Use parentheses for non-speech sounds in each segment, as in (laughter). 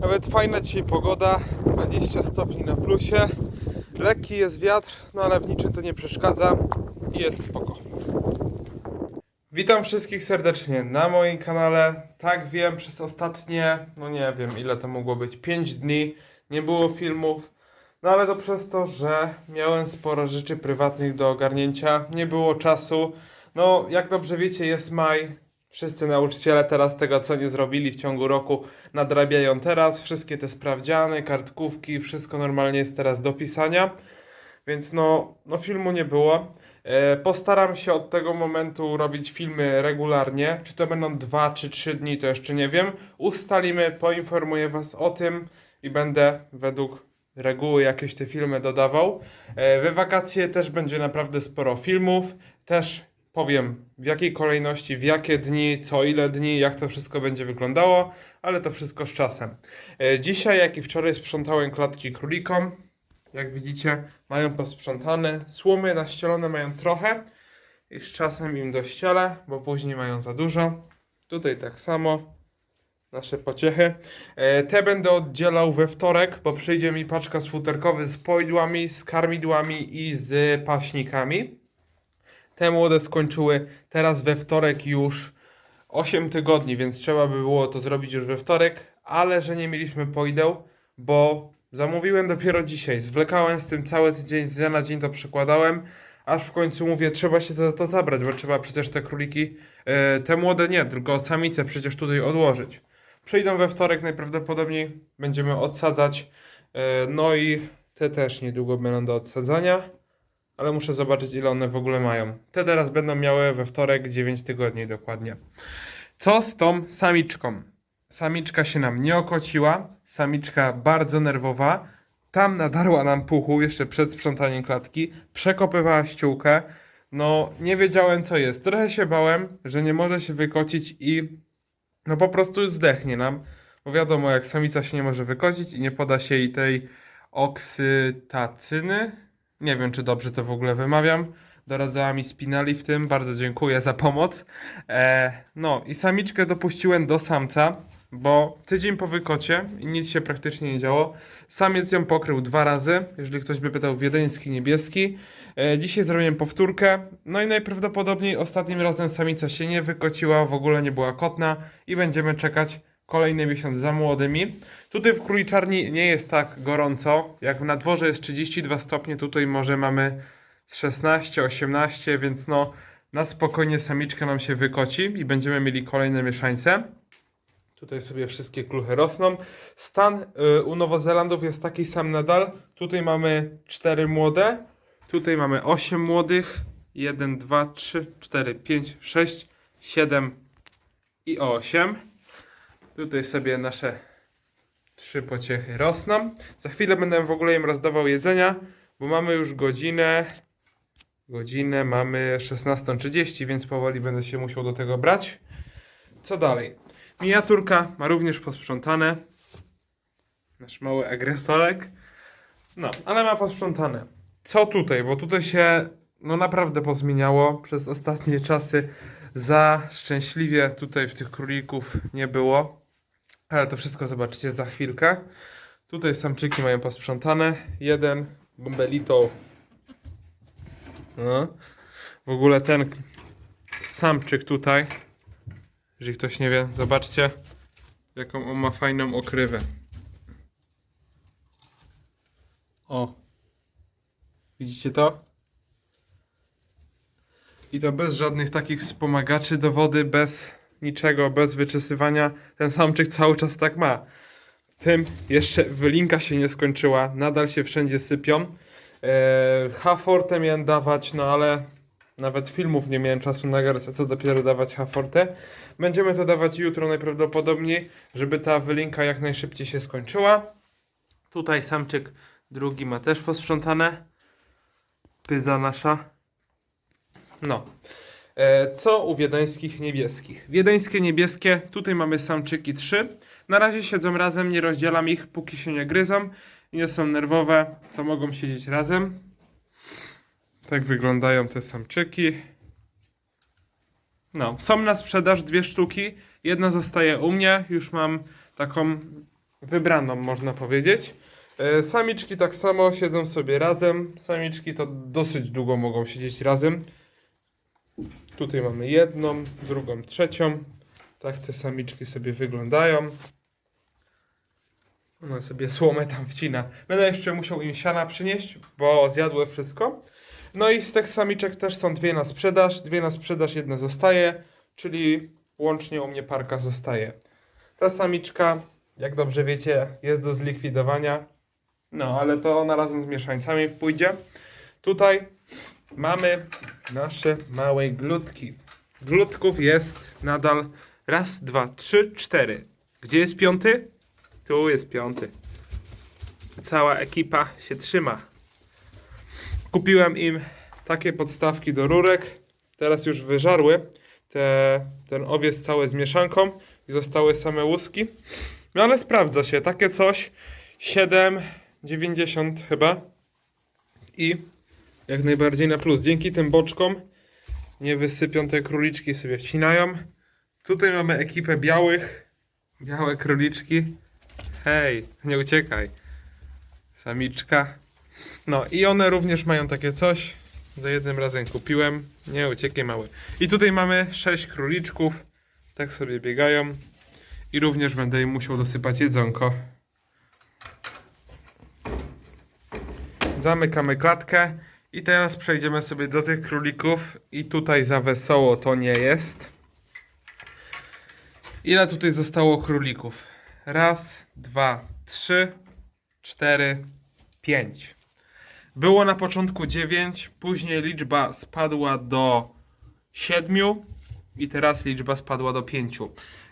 Nawet fajna dzisiaj pogoda, 20 stopni na plusie. Lekki jest wiatr, no ale w niczym to nie przeszkadza jest spoko. Witam wszystkich serdecznie na moim kanale. Tak wiem, przez ostatnie, no nie wiem ile to mogło być, 5 dni nie było filmów. No ale to przez to, że miałem sporo rzeczy prywatnych do ogarnięcia, nie było czasu. No, jak dobrze wiecie, jest maj. Wszyscy nauczyciele teraz tego, co nie zrobili w ciągu roku, nadrabiają teraz. Wszystkie te sprawdziany, kartkówki, wszystko normalnie jest teraz do pisania. Więc no, no filmu nie było. E, Postaram się od tego momentu robić filmy regularnie. Czy to będą dwa czy trzy dni, to jeszcze nie wiem. Ustalimy, poinformuję Was o tym i będę według reguły jakieś te filmy dodawał. We wakacje też będzie naprawdę sporo filmów. Też powiem w jakiej kolejności, w jakie dni, co ile dni, jak to wszystko będzie wyglądało, ale to wszystko z czasem. E, Dzisiaj, jak i wczoraj, sprzątałem klatki królikom. Jak widzicie, mają posprzątane. Słomy naścielone mają trochę i z czasem im dościelę, bo później mają za dużo. Tutaj tak samo. Nasze pociechy. E, Te będę oddzielał we wtorek, bo przyjdzie mi paczka z futerkowy z pojdłami, z karmidłami i z paśnikami. Te młode skończyły teraz we wtorek już 8 tygodni, więc trzeba by było to zrobić już we wtorek, ale że nie mieliśmy pojdeł, bo zamówiłem dopiero dzisiaj. Zwlekałem z tym cały tydzień, z dnia na dzień to przekładałem, aż w końcu mówię, trzeba się za to zabrać, bo trzeba przecież te króliki, e, te młode nie, tylko samice przecież tutaj odłożyć. Przyjdą we wtorek najprawdopodobniej, będziemy odsadzać, e, no i te też niedługo będą do odsadzania ale muszę zobaczyć ile one w ogóle mają. Te teraz będą miały we wtorek 9 tygodni dokładnie. Co z tą samiczką? Samiczka się nam nie okociła, samiczka bardzo nerwowa, tam nadarła nam puchu jeszcze przed sprzątaniem klatki, przekopywała ściółkę, no nie wiedziałem co jest. Trochę się bałem, że nie może się wykocić i no po prostu zdechnie nam, bo wiadomo jak samica się nie może wykocić i nie poda się jej tej oksytacyny, nie wiem, czy dobrze to w ogóle wymawiam. Doradzała mi Spinali w tym. Bardzo dziękuję za pomoc. E, no i samiczkę dopuściłem do samca, bo tydzień po wykocie i nic się praktycznie nie działo. Samiec ją pokrył dwa razy, jeżeli ktoś by pytał, wiedeński, niebieski. E, dzisiaj zrobiłem powtórkę. No i najprawdopodobniej ostatnim razem samica się nie wykociła, w ogóle nie była kotna i będziemy czekać kolejny miesiąc za młodymi. Tutaj w króliczarni nie jest tak gorąco. Jak na dworze jest 32 stopnie, tutaj może mamy z 16, 18, więc no na spokojnie samiczka nam się wykoci i będziemy mieli kolejne mieszańce. Tutaj sobie wszystkie kluchy rosną. Stan y, u Nowozelandów jest taki sam nadal. Tutaj mamy 4 młode, tutaj mamy 8 młodych. 1, 2, 3, 4, 5, 6, 7 i 8. Tutaj sobie nasze trzy pociechy rosną. Za chwilę będę w ogóle im rozdawał jedzenia, bo mamy już godzinę. Godzinę mamy 16.30, więc powoli będę się musiał do tego brać. Co dalej? Miniaturka ma również posprzątane. Nasz mały agresorek. No, ale ma posprzątane. Co tutaj? Bo tutaj się no naprawdę pozmieniało przez ostatnie czasy. Za szczęśliwie tutaj w tych królików nie było. Ale to wszystko zobaczycie za chwilkę. Tutaj samczyki mają posprzątane. Jeden Gumbelito. No. W ogóle ten samczyk tutaj, jeżeli ktoś nie wie, zobaczcie jaką on ma fajną okrywę. O. Widzicie to? I to bez żadnych takich wspomagaczy do wody, bez niczego, bez wyczesywania. Ten samczyk cały czas tak ma. Tym jeszcze wylinka się nie skończyła, nadal się wszędzie sypią. Eee, Hafortę miałem dawać, no ale nawet filmów nie miałem czasu nagrać, a co dopiero dawać Hafortę. Będziemy to dawać jutro najprawdopodobniej, żeby ta wylinka jak najszybciej się skończyła. Tutaj samczyk drugi ma też posprzątane. Pyza nasza. No. E, Co u wiedeńskich niebieskich? Wiedeńskie niebieskie, tutaj mamy samczyki 3. Na razie siedzą razem, nie rozdzielam ich, póki się nie gryzą i nie są nerwowe, to mogą siedzieć razem. Tak wyglądają te samczyki. No, są na sprzedaż dwie sztuki. Jedna zostaje u mnie, już mam taką wybraną, można powiedzieć. E, Samiczki tak samo siedzą sobie razem. Samiczki to dosyć długo mogą siedzieć razem. Tutaj mamy jedną, drugą, trzecią. Tak te samiczki sobie wyglądają. Ona sobie słomę tam wcina. Będę jeszcze musiał im siana przynieść, bo zjadły wszystko. No i z tych samiczek też są dwie na sprzedaż. Dwie na sprzedaż, jedna zostaje, czyli łącznie u mnie parka zostaje. Ta samiczka, jak dobrze wiecie, jest do zlikwidowania. No, ale to ona razem z mieszańcami pójdzie. Tutaj mamy nasze małe glutki. Glutków jest nadal raz, dwa, trzy, cztery. Gdzie jest piąty? Tu jest piąty. Cała ekipa się trzyma. Kupiłem im takie podstawki do rurek. Teraz już wyżarły te, ten owiec cały z mieszanką i zostały same łuski. No ale sprawdza się. Takie coś 7,90 chyba. I jak najbardziej na plus. Dzięki tym boczkom nie wysypią te króliczki sobie wcinają. Tutaj mamy ekipę białych. Białe króliczki. Hej, nie uciekaj. Samiczka. No i one również mają takie coś. Za jednym razem kupiłem. Nie uciekaj mały. I tutaj mamy sześć króliczków. Tak sobie biegają. I również będę im musiał dosypać jedzonko. Zamykamy klatkę. I teraz przejdziemy sobie do tych królików. I tutaj za wesoło to nie jest. Ile tutaj zostało królików? Raz, dwa, trzy, cztery, pięć. Było na początku 9, później liczba spadła do 7 i teraz liczba spadła do 5.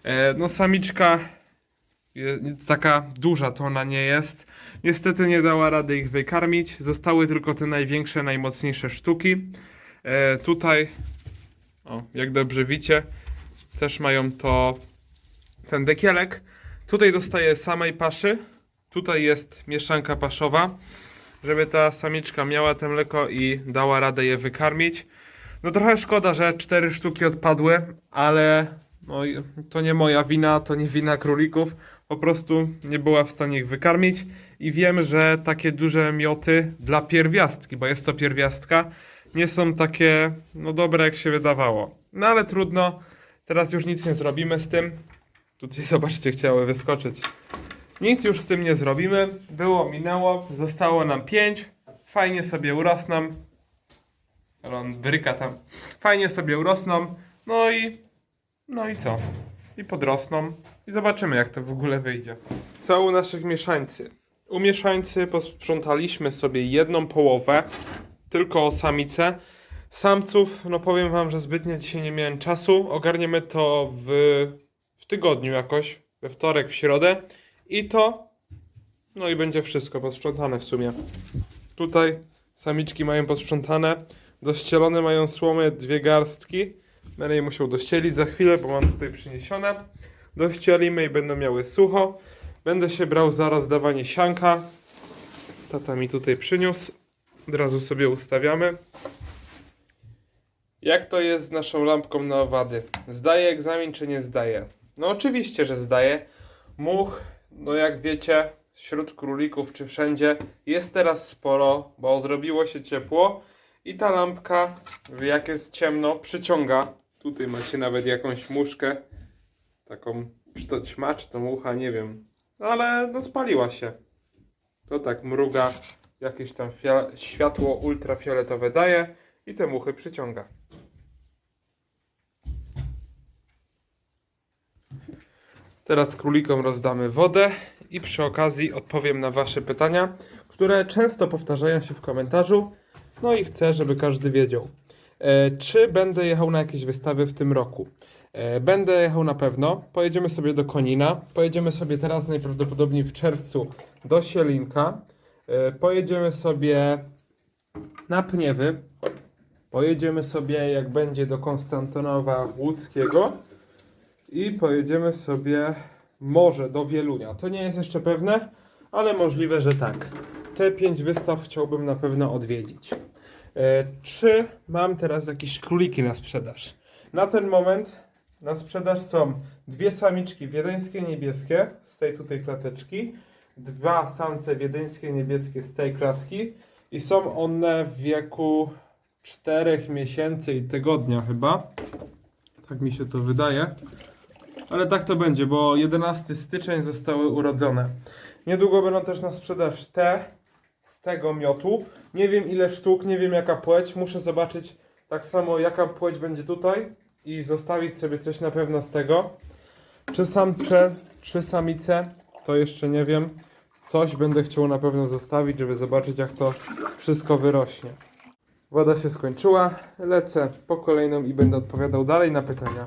E, no samiczka taka duża to ona nie jest. Niestety nie dała rady ich wykarmić. Zostały tylko te największe, najmocniejsze sztuki. E, tutaj, o, jak dobrze widzicie, też mają to ten dekielek. Tutaj dostaje samej paszy. Tutaj jest mieszanka paszowa, żeby ta samiczka miała te mleko i dała radę je wykarmić. No trochę szkoda, że cztery sztuki odpadły, ale no, to nie moja wina, to nie wina królików. Po prostu nie była w stanie ich wykarmić i wiem, że takie duże mioty dla pierwiastki, bo jest to pierwiastka, nie są takie no dobre jak się wydawało. No ale trudno, teraz już nic nie zrobimy z tym. Tutaj (laughs) zobaczcie, chciały wyskoczyć. Nic już z tym nie zrobimy. Było, minęło. Zostało nam 5. Fajnie sobie urosną. Ale on bryka tam. Fajnie sobie urosną. No i. No i co? I podrosną. I zobaczymy, jak to w ogóle wyjdzie. Co u naszych mieszańcy? U mieszańcy posprzątaliśmy sobie jedną połowę. Tylko samice. Samców, no powiem wam, że zbytnio dzisiaj nie miałem czasu. Ogarniemy to w, w tygodniu jakoś. We wtorek, w środę. I to. No i będzie wszystko posprzątane w sumie. Tutaj samiczki mają posprzątane. Dościelone mają słomy dwie garstki. Będę je musiał dościelić za chwilę, bo mam tutaj przyniesione. Dościelimy i będą miały sucho. Będę się brał za rozdawanie sianka. Tata mi tutaj przyniósł. Od razu sobie ustawiamy. Jak to jest z naszą lampką na owady? Zdaje egzamin czy nie zdaje? No oczywiście, że zdaje. Much, no jak wiecie, wśród królików czy wszędzie jest teraz sporo, bo zrobiło się ciepło i ta lampka, jak jest ciemno, przyciąga. Tutaj macie nawet jakąś muszkę, taką, czy to ćma, czy to mucha, nie wiem, ale no spaliła się. To tak mruga, jakieś tam światło ultrafioletowe daje i te muchy przyciąga. Teraz królikom rozdamy wodę i przy okazji odpowiem na Wasze pytania, które często powtarzają się w komentarzu. No i chcę, żeby każdy wiedział. E, czy będę jechał na jakieś wystawy w tym roku? E, będę jechał na pewno. Pojedziemy sobie do Konina. Pojedziemy sobie teraz najprawdopodobniej w czerwcu do Sielinka. E, pojedziemy sobie na Pniewy. Pojedziemy sobie, jak będzie, do Konstantynowa Łódzkiego i pojedziemy sobie może do Wielunia. To nie jest jeszcze pewne, ale możliwe, że tak. Te pięć wystaw chciałbym na pewno odwiedzić. E, czy mam teraz jakieś króliki na sprzedaż? Na ten moment Na sprzedaż są dwie samiczki wiedeńskie niebieskie z tej tutaj klateczki, dwa samce wiedeńskie niebieskie z tej klatki i są one w wieku 4 miesięcy i tygodnia chyba. Tak mi się to wydaje. Ale tak to będzie, bo 11 styczeń zostały urodzone. Niedługo będą też na sprzedaż te tego miotu. Nie wiem ile sztuk, nie wiem jaka płeć. Muszę zobaczyć tak samo jaka płeć będzie tutaj i zostawić sobie coś na pewno z tego. Czy samcze, czy samice, to jeszcze nie wiem. Coś będę chciał na pewno zostawić, żeby zobaczyć jak to wszystko wyrośnie. Woda się skończyła, lecę po kolejną i będę odpowiadał dalej na pytania.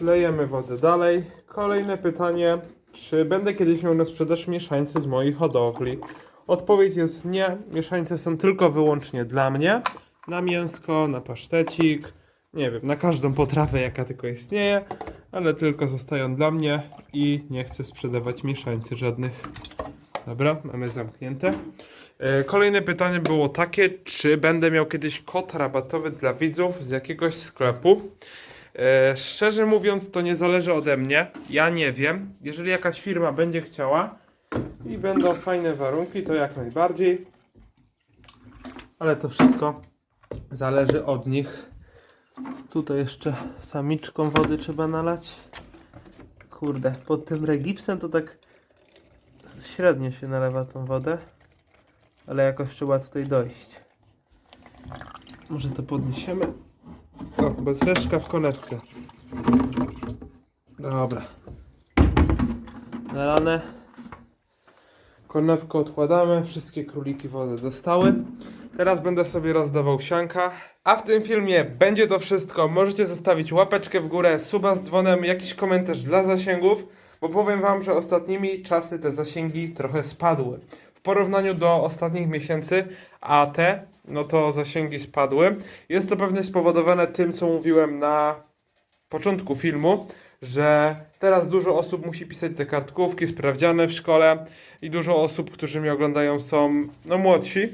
Lejemy wodę dalej. Kolejne pytanie. Czy będę kiedyś miał na sprzedaż mieszańce z mojej hodowli? Odpowiedź jest nie. Mieszańce są tylko wyłącznie dla mnie. Na mięsko, na pasztecik, nie wiem, na każdą potrawę jaka tylko istnieje, ale tylko zostają dla mnie i nie chcę sprzedawać mieszańcy żadnych. Dobra, mamy zamknięte. E, Kolejne pytanie było takie, czy będę miał kiedyś kod rabatowy dla widzów z jakiegoś sklepu? E, Szczerze mówiąc, to nie zależy ode mnie. Ja nie wiem. Jeżeli jakaś firma będzie chciała i będą fajne warunki, to jak najbardziej. Ale to wszystko zależy od nich. Tutaj jeszcze samiczką wody trzeba nalać. Kurde, pod tym regipsem to tak średnio się nalewa tą wodę. Ale jakoś trzeba tutaj dojść. Może to podniesiemy. O, bez reszka w konewce. Dobra. Nalane. Konewkę odkładamy. Wszystkie króliki wodę dostały. Teraz będę sobie rozdawał sianka. A w tym filmie będzie to wszystko. Możecie zostawić łapeczkę w górę, suba z dzwonem, jakiś komentarz dla zasięgów, bo powiem wam, że ostatnimi czasy te zasięgi trochę spadły. W porównaniu do ostatnich miesięcy, a te, no to zasięgi spadły. Jest to pewnie spowodowane tym, co mówiłem na początku filmu, że teraz dużo osób musi pisać te kartkówki sprawdziane w szkole i dużo osób, którzy mnie oglądają są no młodsi.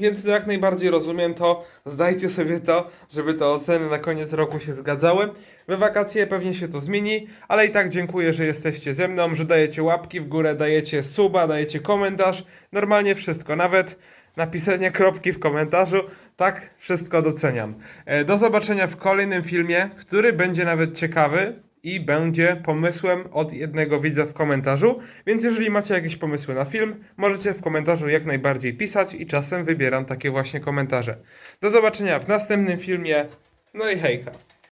Więc jak najbardziej rozumiem to, zdajcie sobie to, żeby te oceny na koniec roku się zgadzały. We wakacje pewnie się to zmieni, ale i tak dziękuję, że jesteście ze mną, że dajecie łapki w górę, dajecie suba, dajecie komentarz, normalnie wszystko, nawet napisanie kropki w komentarzu, tak wszystko doceniam. E, Do zobaczenia w kolejnym filmie, który będzie nawet ciekawy i będzie pomysłem od jednego widza w komentarzu. Więc jeżeli macie jakieś pomysły na film, możecie w komentarzu jak najbardziej pisać i czasem wybieram takie właśnie komentarze. Do zobaczenia w następnym filmie. No i hejka.